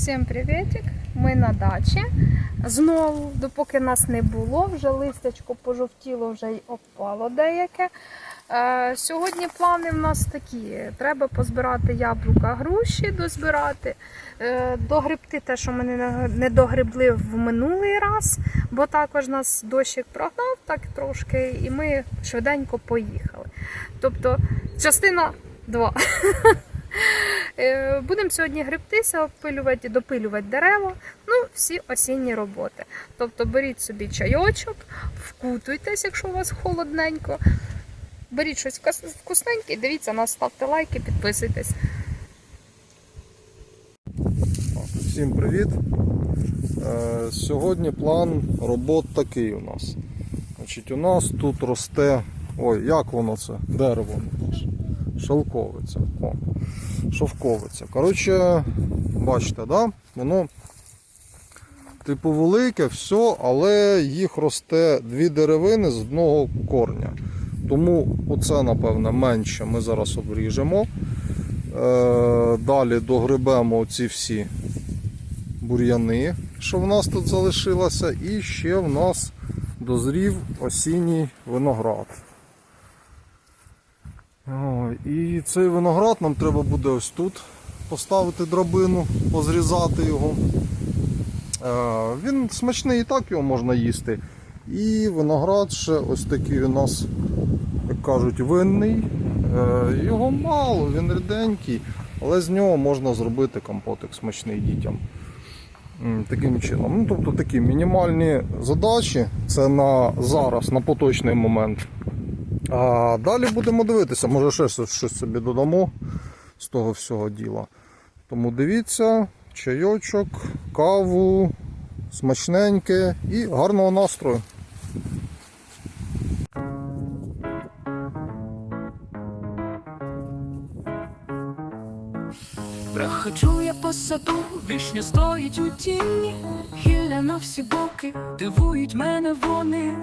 Всім привітик! Ми на дачі. Знову, допоки нас не було, вже листячко пожовтіло, вже й опало деяке. Е, сьогодні плани в нас такі: треба позбирати яблука, груші, дозбирати, е, догребти те, що ми не, догребли в минулий раз, бо також нас дощик прогнав так трошки, і ми швиденько поїхали. Тобто, частина 2. Е, Будемо сьогодні гребтися, обпилювати, допилювати дерева, ну, всі осінні роботи. Тобто беріть собі чайочок, вкутуйтесь, якщо у вас холодненько. Беріть щось вкус- вкусненьке, дивіться нас, ставте лайки, підписуйтесь. Всім привіт! Е, Сьогодні план робот такий у нас. Значить, у нас тут росте. Ой, як воно це? Дерево. Шелковиця. О, шовковиця. Коротше, бачите, да? воно типу велике, все, але їх росте дві деревини з одного корня. Тому оце, напевне, менше ми зараз обріжемо. Е, Далі догребемо ці всі бур'яни, що в нас тут залишилося, і ще в нас дозрів осінній виноград. І цей виноград нам треба буде ось тут поставити драбину, позрізати його. Е, Він смачний і так його можна їсти. І виноград ще ось такий у нас, як кажуть, винний. Е, Його мало, він ріденький, але з нього можна зробити компотик смачний дітям. Таким чином. Ну, тобто такі мінімальні задачі, це на зараз, на поточний момент. А далі будемо дивитися, може ще щось собі додамо з того всього діла. Тому дивіться, чайочок, каву, смачненьке і гарного настрою. Прохожу я по саду, вишня стоїть у тіні, гілля на всі боки, дивують мене вони.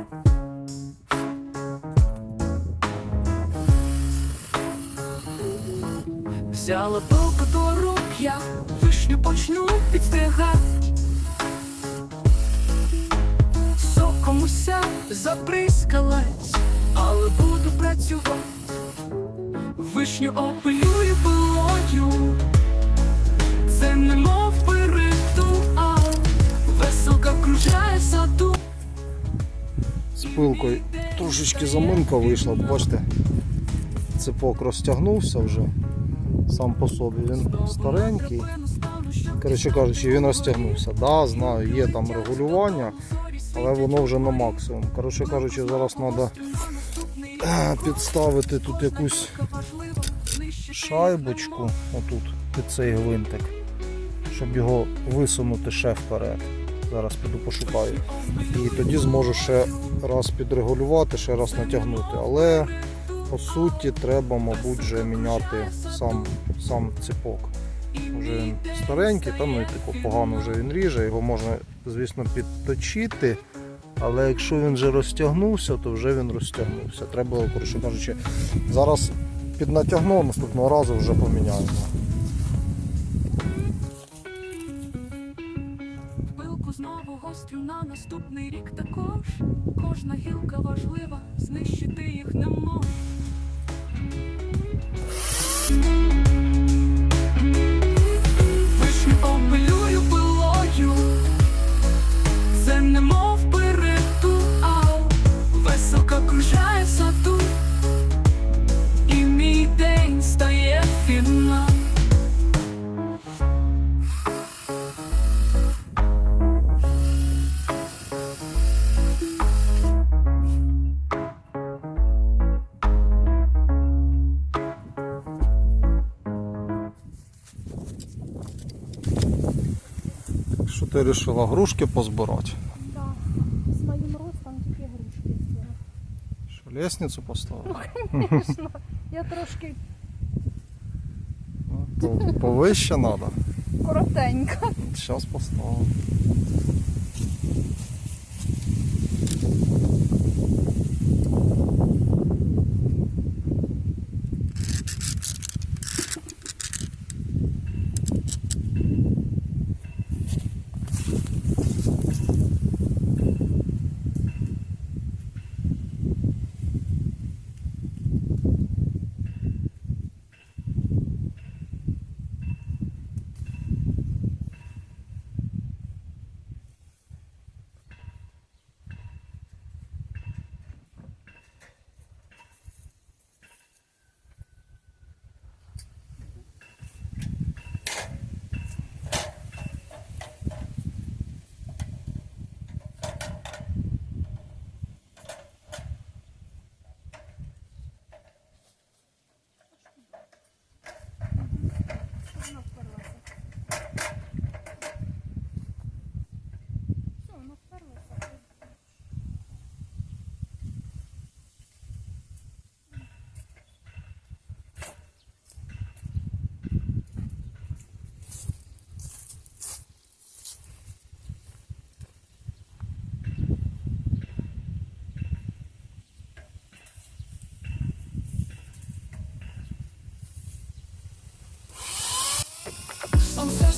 Взяла пилку до рук, я вишню почну підстригати. Соком уся забризкалась, але буду працювати. Вишню опилюю пилою. Це немов ритуал, веселка кружляє в саду. З пилкою трошечки заминка вийшла, бачите, цепок розтягнувся вже сам по собі. Він старенький. Коротше кажучи, він розтягнувся. Да, знаю, є там регулювання, але воно вже на максимум. Коротше кажучи, зараз треба підставити тут якусь шайбочку, отут, під цей гвинтик, щоб його висунути ще вперед. Зараз піду пошукаю. І тоді зможу ще раз підрегулювати, ще раз натягнути. Але по суті треба, мабуть, вже міняти сам, сам ціпок. Вже він старенький, там ну, типу, погано вже він ріже, його можна, звісно, підточити. Але якщо він вже розтягнувся, то вже він розтягнувся. Треба, коротше кажучи, зараз піднатягну, наступного разу вже поміняємо. Пилку знову гострю на наступний рік також. Кожна гілка важлива, знищити їх не можна. Ти вирішила грушки позбирати? Да, з моїм ростом тільки грушки зробила. Що лісницю поставила? Ну, Звісно, я трошки Ну, Повище треба. коротенька. Зараз поставимо. são seus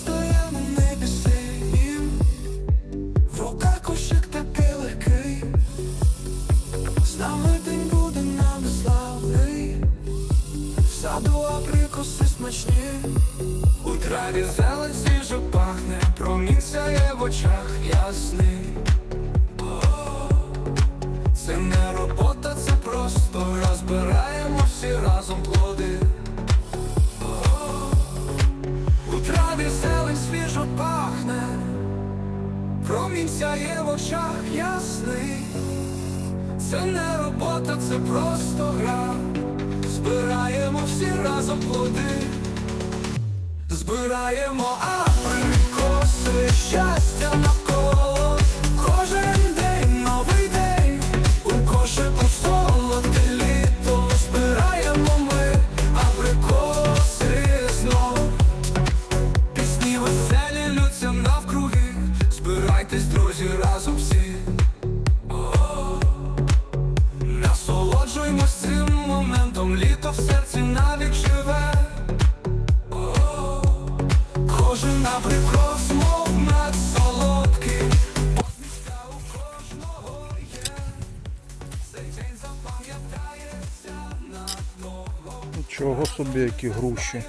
груші.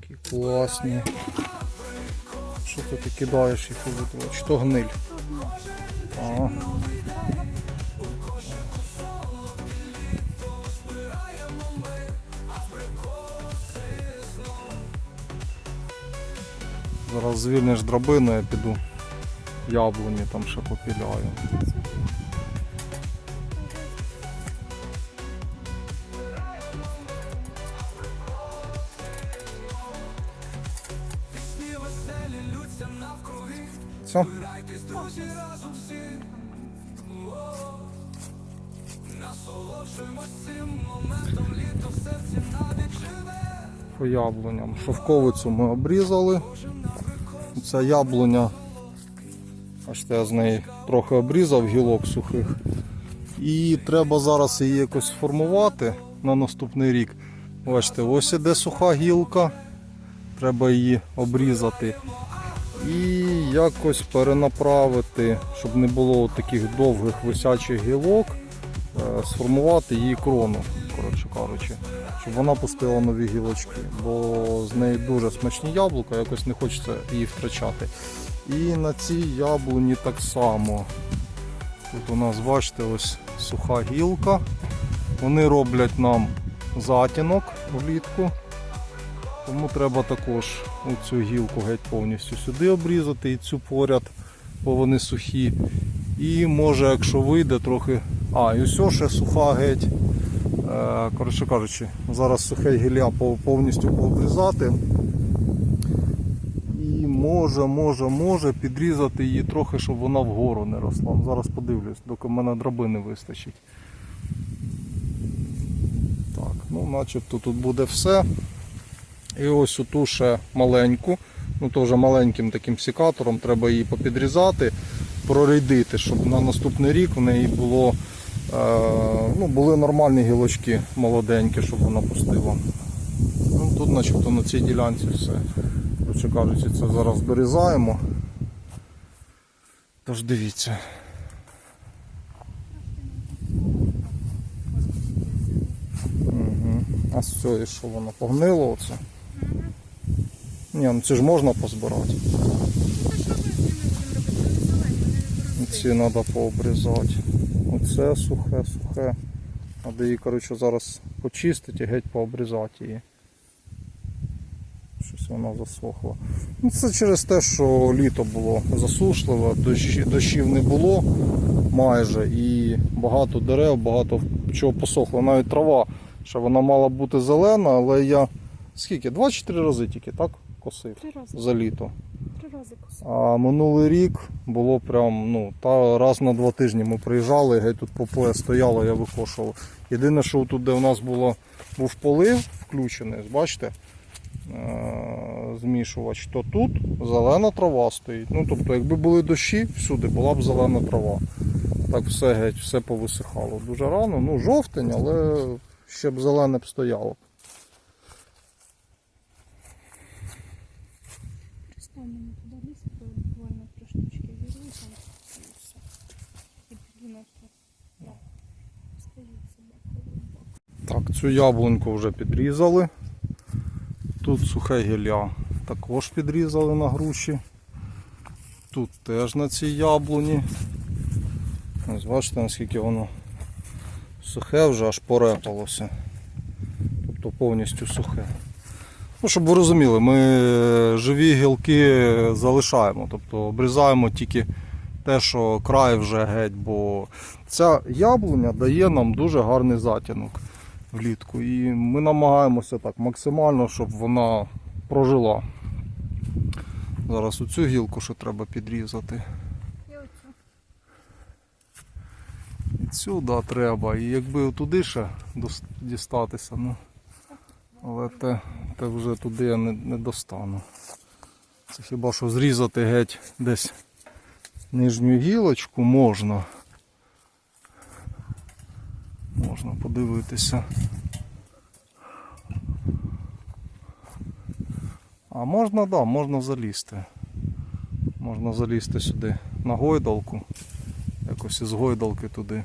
Такі класні. Що ти кидаєш їх у? Чи то гниль? А. Зараз звільниш драбину, я піду яблуні там ще попіляю. По яблуням. Шовковицю ми обрізали. Ця яблуня, бачите, я з неї трохи обрізав гілок сухих. І треба зараз її якось сформувати на наступний рік. Бачите, ось іде суха гілка. Треба її обрізати. І якось перенаправити, щоб не було таких довгих висячих гілок, сформувати її крону, коротше кажучи, щоб вона пустила нові гілочки, бо з неї дуже смачні яблука, якось не хочеться її втрачати. І на цій яблуні так само. Тут у нас, бачите, ось суха гілка. Вони роблять нам затінок влітку. Тому треба також цю гілку геть повністю сюди обрізати і цю поряд, бо вони сухі. І може, якщо вийде, трохи. А, і ось ще суха геть. Е, Коротше кажучи, зараз сухе гілля повністю пообрізати. І може, може, може підрізати її трохи, щоб вона вгору не росла. Зараз подивлюсь, доки в мене драбини вистачить. Так, ну начебто тут буде все. І ось оту ще маленьку, ну вже маленьким таким сікатором треба її попідрізати, прорейдити, щоб на наступний рік в неї було, ну, були нормальні гілочки молоденькі, щоб вона пустила. Ну, тут начебто на цій ділянці все. Коротше кажучи, це зараз дорізаємо. Тож дивіться. Угу. А все, і що воно погнило оце? Ні, ну це ж можна позбирати. Ці треба пообрізати. Оце сухе, сухе. Треба її, коротше, зараз почистити і геть пообрізати її. Щось вона засохла. Ну, це через те, що літо було засушливе, дощі, дощів не було майже і багато дерев, багато чого посохло. Навіть трава, що вона мала бути зелена, але я скільки? 2-4 рази тільки так косив Три за літо. А минулий рік було прям, ну, та раз на два тижні ми приїжджали, геть тут по пояс стояло, я викошував. Єдине, що тут, де у нас було, був полив включений, бачите, е, змішувач, то тут зелена трава стоїть. Ну, тобто, якби були дощі, всюди була б зелена трава. Так все геть, все повисихало дуже рано. Ну, жовтень, але ще б зелене б стояло. Пристанемо туди ліс, то буквально три штучки вірю, там і все. І піду на то. Стоїть собака. Так, цю яблуньку вже підрізали. Тут сухе гілля також підрізали на груші. Тут теж на цій яблуні. Ось бачите, наскільки воно сухе вже аж порепалося. Тобто повністю сухе. Ну, щоб ви розуміли, ми живі гілки залишаємо, тобто обрізаємо тільки те, що край вже геть, бо ця яблуня дає нам дуже гарний затінок влітку. І ми намагаємося так максимально, щоб вона прожила. Зараз оцю гілку ще треба підрізати. І цю да, треба. І якби туди ще дістатися, ну. Але те, те вже туди я не, не достану. Це хіба що зрізати геть десь нижню гілочку можна. Можна подивитися. А можна, да, можна залізти. Можна залізти сюди на гойдалку. Якось із гойдалки туди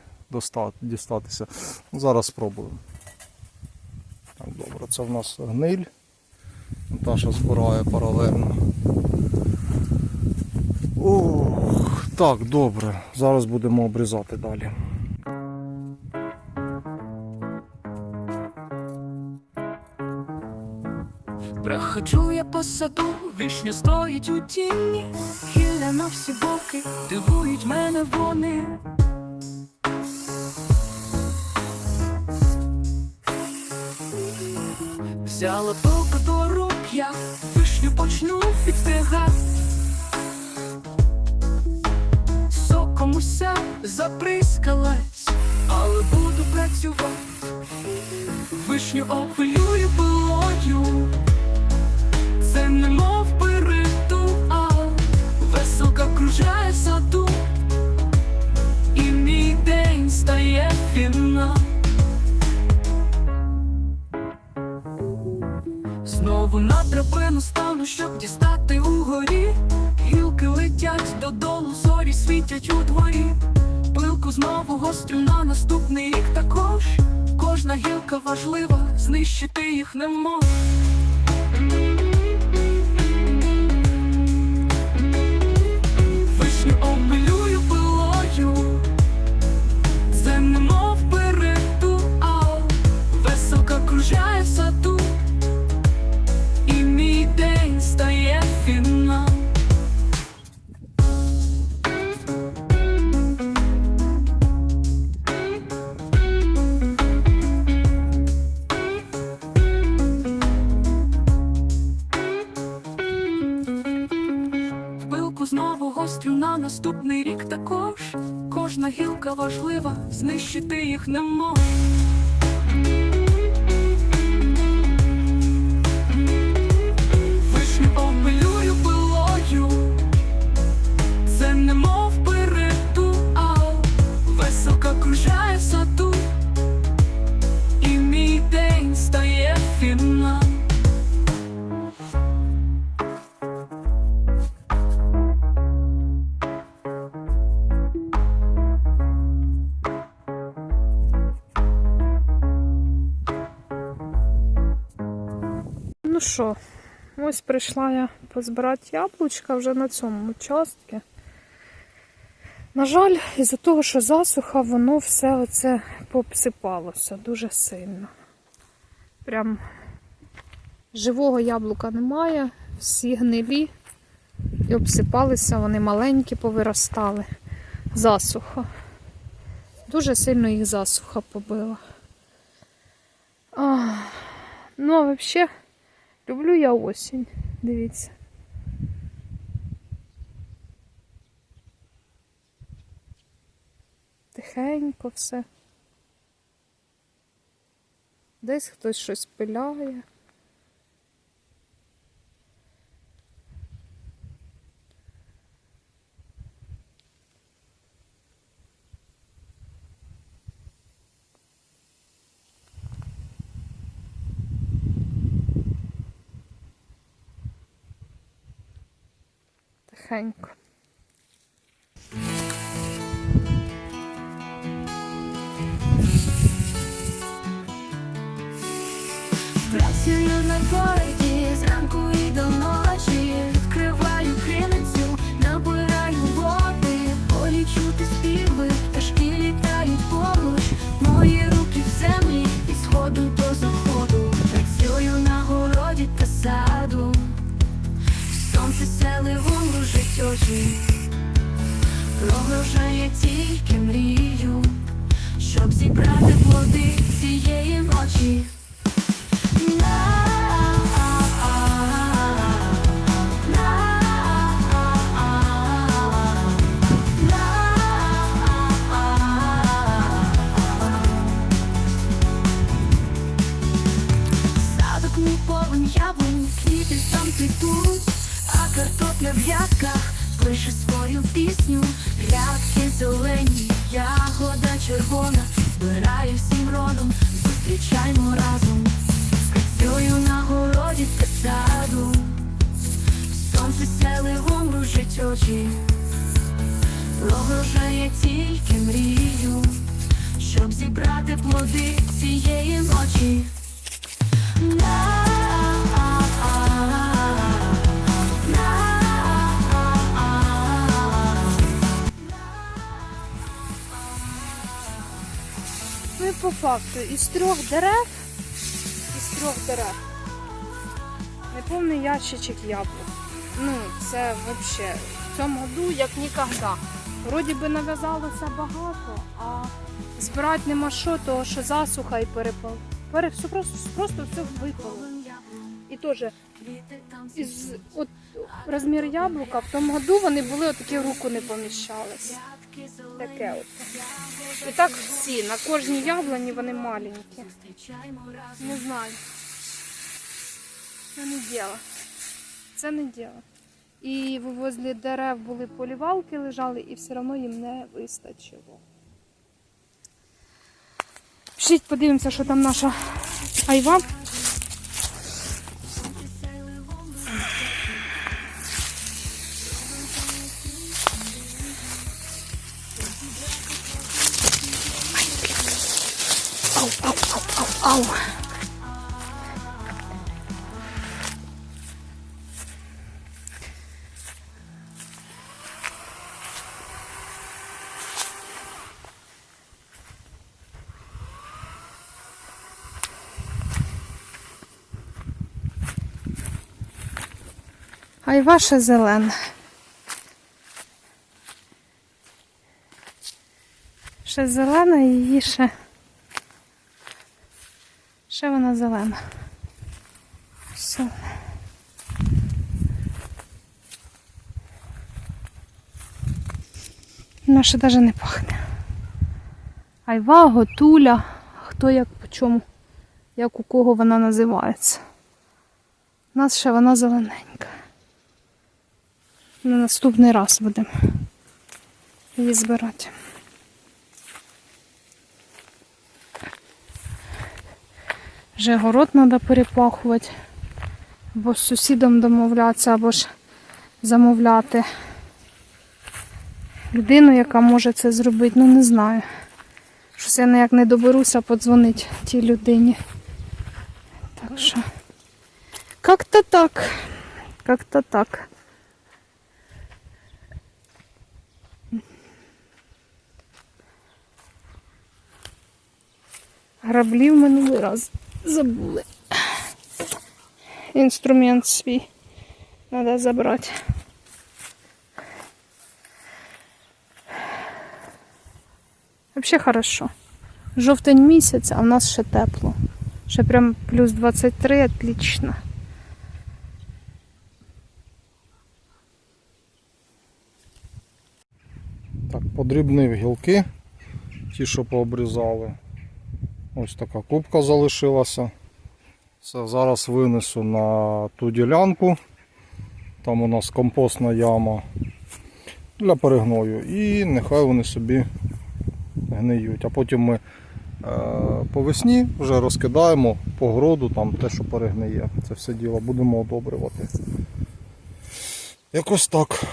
дістатися. Зараз спробуємо. Так, добре, це в нас гниль. Наташа збирає паралельно. Ох, так, добре. Зараз будемо обрізати далі. По саду, вишня стоїть у тіні, гілля на всі боки, дивують мене вони. Взяла пилка до рук, я вишню почну підстригати. Соком уся заприскалась, але буду працювати. Вишню опилюю пилою. Немов би ритуал, веселка кружає саду, і мій день стає фінал. Знову на драбину стану, щоб дістати угорі. Гілки летять додолу, зорі світять у дворі. Пилку знову гострю на наступний рік також. Кожна гілка важлива, знищити їх не можна. Кружає в саду, і мій день стає фінал. Пилку знову гострю на наступний рік також. Кожна гілка важлива, знищити їх не можна. Ну що, ось прийшла я позбирати яблучка вже на цьому участку. На жаль, із-за того, що засуха, воно все оце попсипалося дуже сильно. Прям живого яблука немає, всі гнилі і обсипалися, вони маленькі повиростали. Засуха. Дуже сильно їх засуха побила. А, ну, а взагалі, люблю я осінь. Дивіться. Тихенько все. Десь хтось щось пиляє. Тихенько. you. Ну по факту, із трьох дерев, із трьох дерев, неповний ящичок яблук. Ну, це взагалі в цьому году як ніколи. Вроді би нав'язалося багато, а збирати нема що, того що засуха і перепал. Пере... все просто, просто все випало. І теж із от розмір яблука в тому году вони були отакі руку не поміщались. Таке от. І так всі, на кожній яблуні вони маленькі. Не знаю. Це не діло. Це не діло. І возле дерев були полівалки лежали, і все одно їм не вистачило. Пішіть, подивимося, що там наша айва. Ау, ау, ау. А й ваша зелена. Ще зелена і її ще. Ще вона зелена. Все. Вона ще навіть не пахне. Айва, готуля, хто як по чому, як у кого вона називається. У нас ще вона зелененька. На наступний раз будемо її збирати. Вже город треба перепахувати, або з сусідом домовлятися, або ж замовляти людину, яка може це зробити. Ну не знаю. Щось я ніяк не доберуся подзвонити тій людині. Так що. Как-то так. Как-то так. Граблі в минулий раз забули. Інструмент свій треба забрати. Взагалі хорошо. Жовтень місяць, а в нас ще тепло. Ще прям плюс 23, отлично. Так, подрібнив гілки, ті, що пообрізали. Ось така кубка залишилася. Це зараз винесу на ту ділянку. Там у нас компостна яма для перегною. І нехай вони собі гниють. А потім ми е, по весні вже розкидаємо по городу, там те, що перегниє. Це все діло будемо одобрювати. Якось так.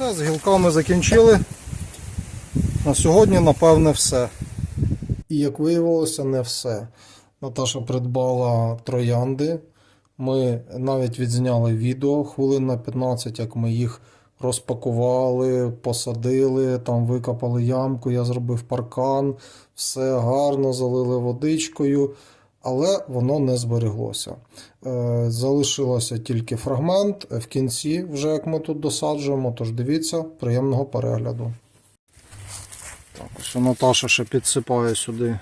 Все, з гілками закінчили. На сьогодні, напевне, все. І як виявилося, не все. Наташа придбала троянди. Ми навіть відзняли відео хвилин на 15, як ми їх розпакували, посадили, там викопали ямку, я зробив паркан, все гарно залили водичкою, але воно не збереглося. Е, Залишилося тільки фрагмент в кінці, вже як ми тут досаджуємо. Тож дивіться, приємного перегляду. Так, ось Наташа ще підсипає сюди.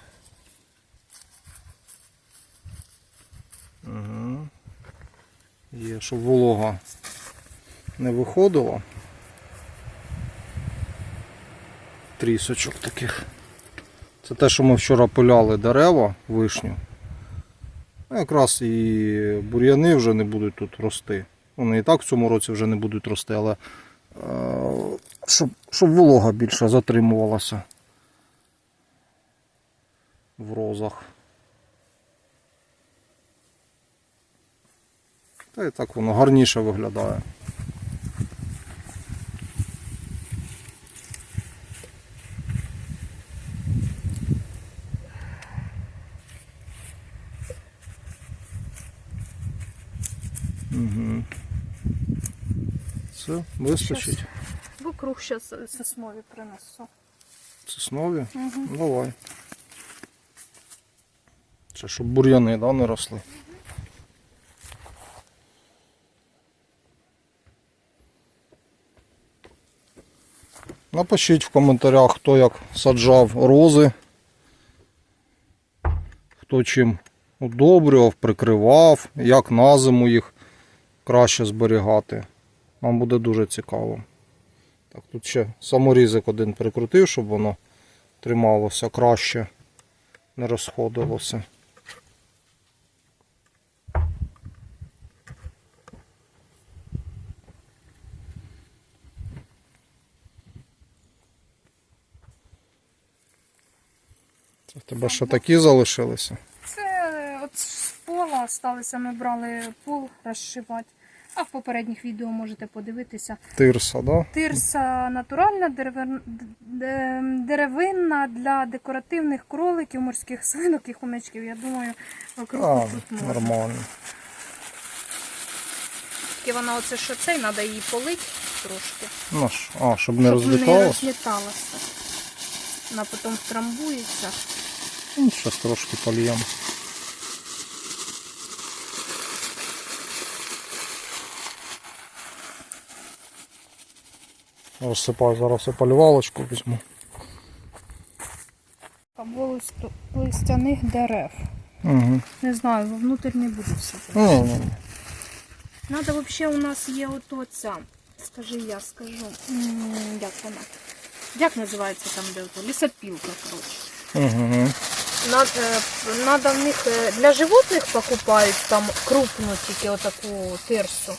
Є, щоб волога не виходила. Трісочок таких. Це те, що ми вчора пиляли дерева, вишню. Ну, Якраз і бур'яни вже не будуть тут рости. Вони і так в цьому році вже не будуть рости, але е, щоб, щоб волога більше затримувалася в розах. Та і так воно гарніше виглядає. Угу. Вистачить. Вокруг ще соснові принесу. Соснові? Ну, Давай. Це щоб бур'яни да, не росли. Напишіть в коментарях, хто як саджав рози, хто чим удобрював, прикривав, як на зиму їх краще зберігати. Нам буде дуже цікаво. Так, тут ще саморізик один прикрутив, щоб воно трималося краще, не розходилося. Це в тебе ще такі залишилися? Це от з пола сталося, ми брали пол розшивати. А в попередніх відео можете подивитися. Тирса, да? Тирса натуральна, деревинна для декоративних кроликів, морських свинок і хомячків. Я думаю, А, тут можна. нормально. Тільки вона оце що цей, треба її полити трошки. Ну, а, щоб не щоб не розліталося? Вона потім втрамбується. Ну, Щас трошки польємо. Розсипаю зараз я полівалочку візьму. Або листяних дерев. Угу. Не знаю, вовнутрь не буду все. Ні, ні, ні. Надо взагалі у нас є ото ця. Скажи, я скажу. М, Як вона? Як називається там де ото? Лісопілка, коротше. Угу. Надо, надо в них е, для животних покупають там крупну тільки отаку тирсу.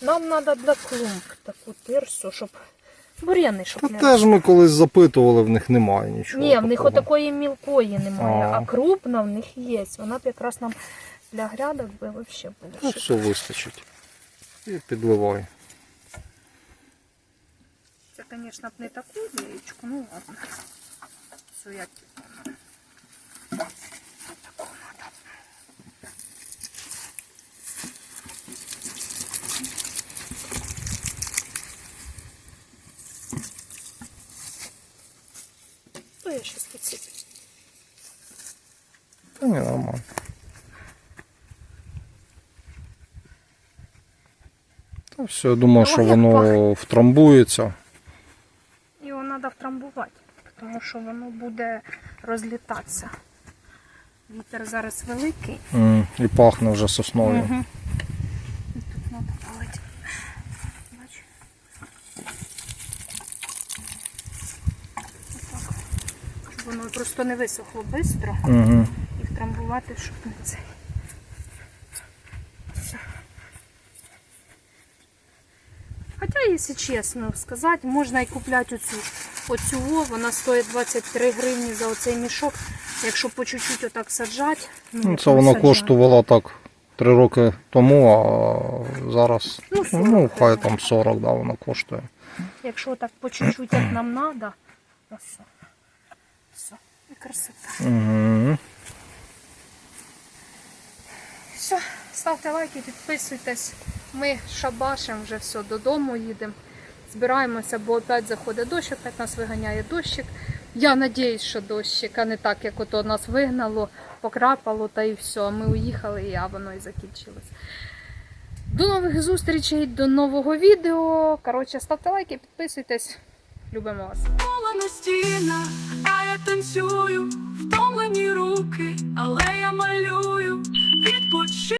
Нам треба для клумб таку тирсу, щоб бур'яни, щоб Та не теж ми колись запитували, в них немає нічого. Ні, в них такого. отакої мілкої немає, А. а крупна в них є. Вона б якраз нам для грядок би взагалі Ну, було. все вистачить. І підливай. Це, звісно, б не таку яєчку, ну ладно. Все як. То я щас підсиплю. Та ні, нормально. Все, я думаю, що воно втрамбується. Його треба втрамбувати, тому що воно буде розлітатися. Вітер зараз великий. М, І пахне вже сосною. Угу. І тут треба. Отак. Щоб воно просто не висохло швидко Угу. і втрамбувати, щоб не цей. Все. Хоча, якщо чесно сказати, можна і купляти оцю. Оцю во, вона стоїть 23 гривні за оцей мішок. Якщо по чуть-чуть отак саджати. Ну, це ми воно коштувало так три роки тому, а зараз Ну, 40, ну, хай там 40, да, воно коштує. Якщо так по чуть-чуть, як нам треба, ось. Все, і красота. Угу. Все, ставте лайки, підписуйтесь. Ми шабашем вже все, додому їдемо. Збираємося, бо опять заходить дощ, опять нас виганяє дощик. Я надіюсь, що дощик, а не так, як ото нас вигнало, покрапало та і все. Ми уїхали, і а воно і закінчилось. До нових зустрічей, до нового відео. Коротше, ставте лайки, підписуйтесь. Любимо вас. Кола на стінах, а я танцюю, втомлені руки, але я малюю, відпочи.